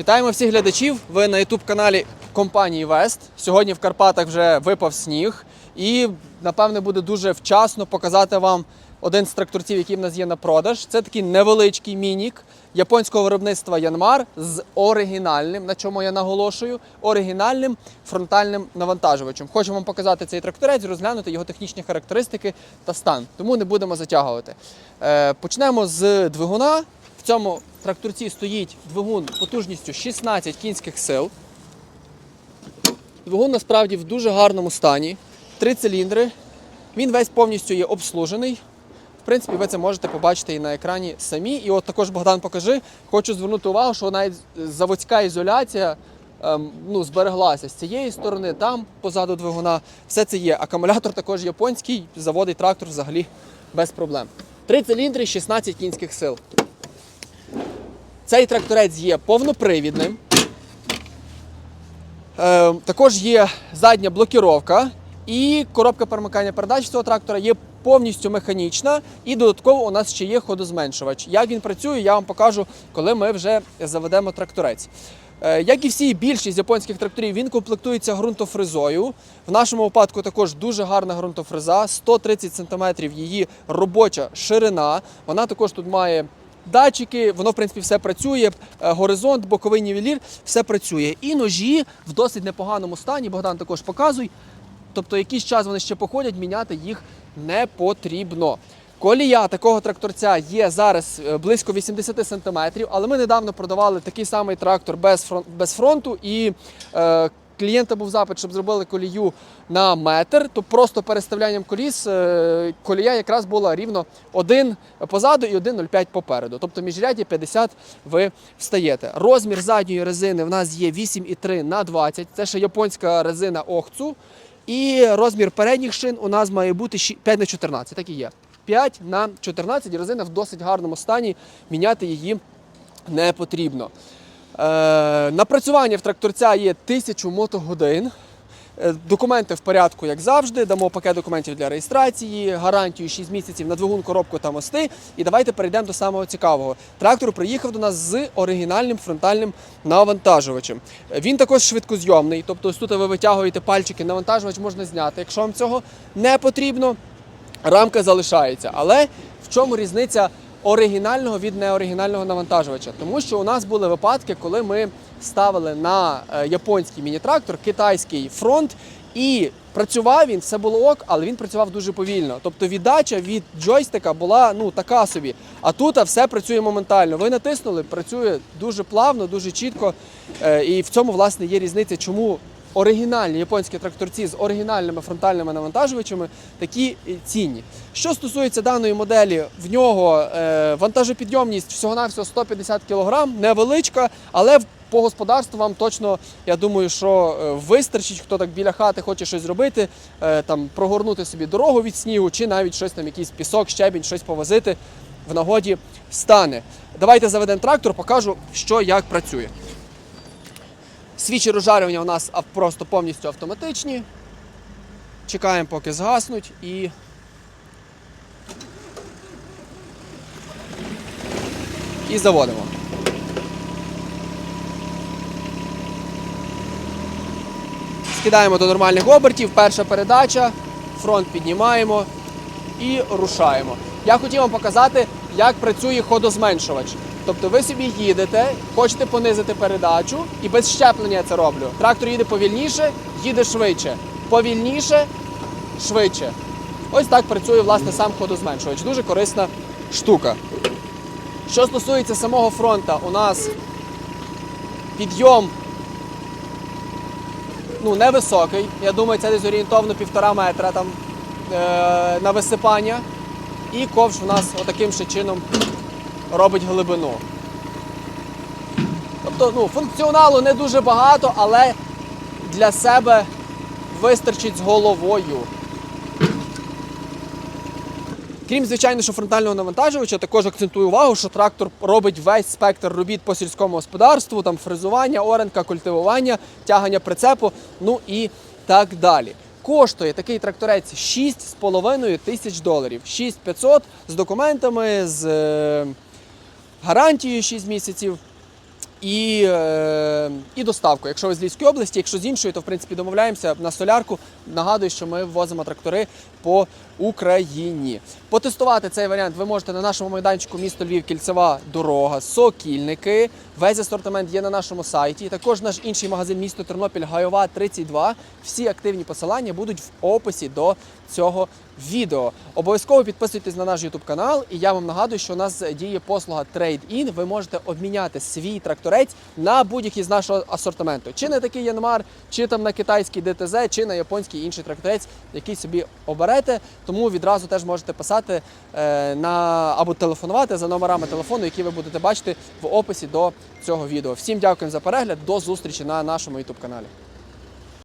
Вітаємо всіх глядачів. Ви на youtube каналі компанії Вест. Сьогодні в Карпатах вже випав сніг, і напевне буде дуже вчасно показати вам один з тракторців, який в нас є на продаж. Це такий невеличкий мінік японського виробництва Янмар з оригінальним, на чому я наголошую, оригінальним фронтальним навантажувачем. Хочу вам показати цей тракторець, розглянути його технічні характеристики та стан. Тому не будемо затягувати. Е, почнемо з двигуна. В цьому тракторці стоїть двигун потужністю 16 кінських сил. Двигун насправді в дуже гарному стані. Три циліндри. Він весь повністю є обслужений. В принципі, ви це можете побачити і на екрані самі. І от також Богдан покажи. Хочу звернути увагу, що навіть заводська ізоляція ем, ну, збереглася з цієї сторони, там позаду двигуна. Все це є. Акумулятор також японський, заводить трактор взагалі без проблем. Три циліндри, 16 кінських сил. Цей тракторець є повнопривідним. Е, також є задня блокіровка і коробка перемикання передач цього трактора є повністю механічна. І додатково у нас ще є ходозменшувач. Як він працює, я вам покажу, коли ми вже заведемо тракторець. Е, Як і всі більшість японських тракторів, він комплектується ґрунтофрезою. В нашому випадку також дуже гарна ґрунтофреза, 130 см її робоча ширина. Вона також тут має датчики, воно в принципі все працює. е, Горизонт, боковий нівелір, все працює. І ножі в досить непоганому стані. Богдан також показуй. Тобто якийсь час вони ще походять, міняти їх не потрібно. Колія такого тракторця є зараз е, близько 80 см, але ми недавно продавали такий самий трактор без, фрон- без фронту, і е, клієнта був запит, щоб зробили колію на метр, то просто переставлянням коліс е, колія якраз була рівно один позаду і 1,05 попереду. Тобто міжряді 50 ви встаєте. Розмір задньої резини в нас є 8,3 на 20. Це ще японська резина Охцу. І розмір передніх шин у нас має бути щі- 5 на 14, так і є. 5 на 14, резина в досить гарному стані, міняти її не потрібно. Е, напрацювання в тракторця є 1000 мотогодин. Е, Документи в порядку, як завжди. Дамо пакет документів для реєстрації, гарантію 6 місяців на двигун, коробку та мости. І давайте перейдемо до самого цікавого. Трактор приїхав до нас з оригінальним фронтальним навантажувачем. Він також швидкозйомний, тобто ось тут ви витягуєте пальчики, навантажувач можна зняти. Якщо вам цього не потрібно, рамка залишається. Але в чому різниця оригінального від неоригінального навантажувача? Тому що у нас були випадки, коли ми ставили на е, японський міні-трактор китайський фронт. І працював він, все було ок, але він працював дуже повільно. Тобто віддача від джойстика була ну така собі. А тут а, все працює моментально. Ви натиснули, працює дуже плавно, дуже чітко. Е, І в цьому власне є різниця, чому оригінальні японські тракторці з оригінальними фронтальними навантажувачами такі цінні. Що стосується даної моделі, в нього е, вантажопідйомність всього-навсього 150 кг, невеличка, але в- по господарству вам точно, я думаю, що е, вистачить, хто так біля хати хоче щось зробити, е, там прогорнути собі дорогу від снігу, чи навіть щось там, якийсь пісок, щебінь, щось повозити в нагоді стане. Давайте заведемо трактор, покажу, що як працює. Свічі розжарювання у нас просто повністю автоматичні. Чекаємо, поки згаснуть і. І заводимо. Скидаємо до нормальних обертів. Перша передача, фронт піднімаємо і рушаємо. Я хотів вам показати, як працює ходозменшувач. Тобто ви собі їдете, хочете понизити передачу і без щеплення я це роблю. Трактор їде повільніше, їде швидше. Повільніше, швидше. Ось так працює власне сам ходозменшувач. Дуже корисна штука. Що стосується самого фронта, у нас підйом ну, невисокий. Я думаю, це десь орієнтовно півтора метра там е- на висипання. І ковш у нас отаким ще чином робить глибину. Тобто ну, функціоналу не дуже багато, але для себе вистачить з головою. Крім, звичайно, що фронтального навантажувача, також акцентую увагу, що трактор робить весь спектр робіт по сільському господарству, там фрезування, оренка, культивування, тягання прицепу, ну і так далі. Коштує такий тракторець 6,5 тисяч доларів. 6500 з документами, з е, гарантією 6 місяців. І, е, і доставку. Якщо ви з Львівської області, якщо з іншої, то в принципі домовляємося на солярку. Нагадую, що ми ввозимо трактори по Україні. Потестувати цей варіант ви можете на нашому майданчику місто Львів, кільцева дорога, сокільники. Весь асортимент є на нашому сайті. Також наш інший магазин місто Тернопіль Гайова 32. Всі активні посилання будуть в описі до цього відео. Обов'язково підписуйтесь на наш YouTube канал, і я вам нагадую, що у нас діє послуга Trade-in. Ви можете обміняти свій тракторець на будь-який з нашого асортименту. Чи на такий Янмар, чи там на китайський ДТЗ, чи на японський інший тракторець, який собі оберете. Тому відразу теж можете писати е, на або телефонувати за номерами телефону, які ви будете бачити в описі до цього відео. Всім дякую за перегляд. До зустрічі на нашому YouTube каналі.